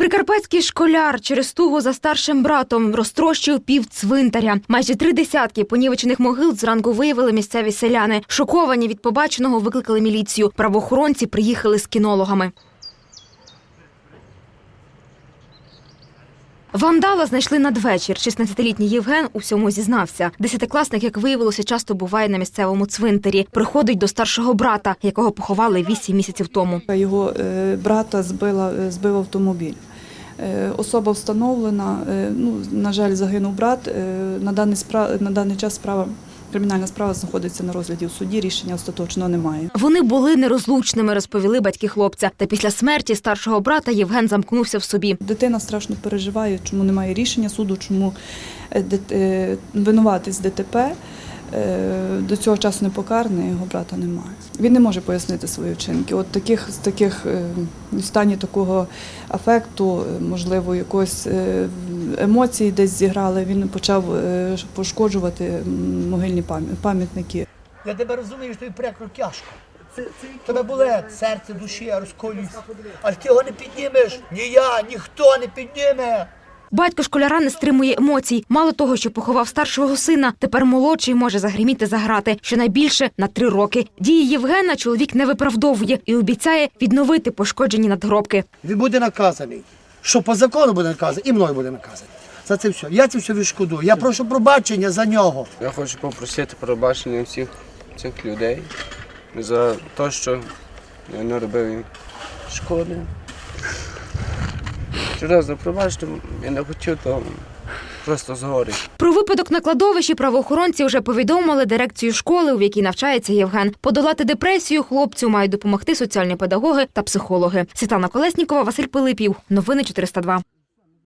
Прикарпатський школяр через тугу за старшим братом розтрощив пів цвинтаря. Майже три десятки понівечених могил зранку виявили місцеві селяни. Шоковані від побаченого викликали міліцію. Правоохоронці приїхали з кінологами. Вандала знайшли надвечір. 16-літній Євген у всьому зізнався. Десятикласник, як виявилося, часто буває на місцевому цвинтарі. Приходить до старшого брата, якого поховали вісім місяців тому. Його е, брата збила, е, збив автомобіль. Е, Особа встановлена. е, Ну, на жаль, загинув брат. Е, На даний, спра- на даний час справа, кримінальна справа знаходиться на розгляді в суді. Рішення остаточного немає. Вони були нерозлучними, розповіли батьки хлопця. Та після смерті старшого брата Євген замкнувся в собі. Дитина страшно переживає, чому немає рішення суду, чому винуватець ДТП до цього часу не покараний, його брата немає. Він не може пояснити свої вчинки. От таких з таких е, в стані такого афекту, е, можливо, якось е, емоції десь зіграли. Він почав е, пошкоджувати могильні пам'ят- пам'ятники. Я тебе розумію, що тобі прикро тяжко. Тебе болить серце, душі розколюється. Але ти його не піднімеш. Ні я, ніхто не підніме. Батько школяра не стримує емоцій. Мало того, що поховав старшого сина, тепер молодший може загриміти за грати, щонайбільше на три роки. Дії Євгена чоловік не виправдовує і обіцяє відновити пошкоджені надгробки. Він буде наказаний. Що по закону буде наказаний, і мною буде наказаний. За це все. Я це все відшкодую. Я прошу пробачення за нього. Я хочу попросити пробачення всіх цих людей за те, що я не робив їм шкоди. Серйозно, пробачте, я не хотів, то просто згорить. Про випадок на кладовищі правоохоронці вже повідомили дирекцію школи, в якій навчається Євген. Подолати депресію хлопцю мають допомогти соціальні педагоги та психологи. Світлана Колеснікова, Василь Пилипів. Новини 402.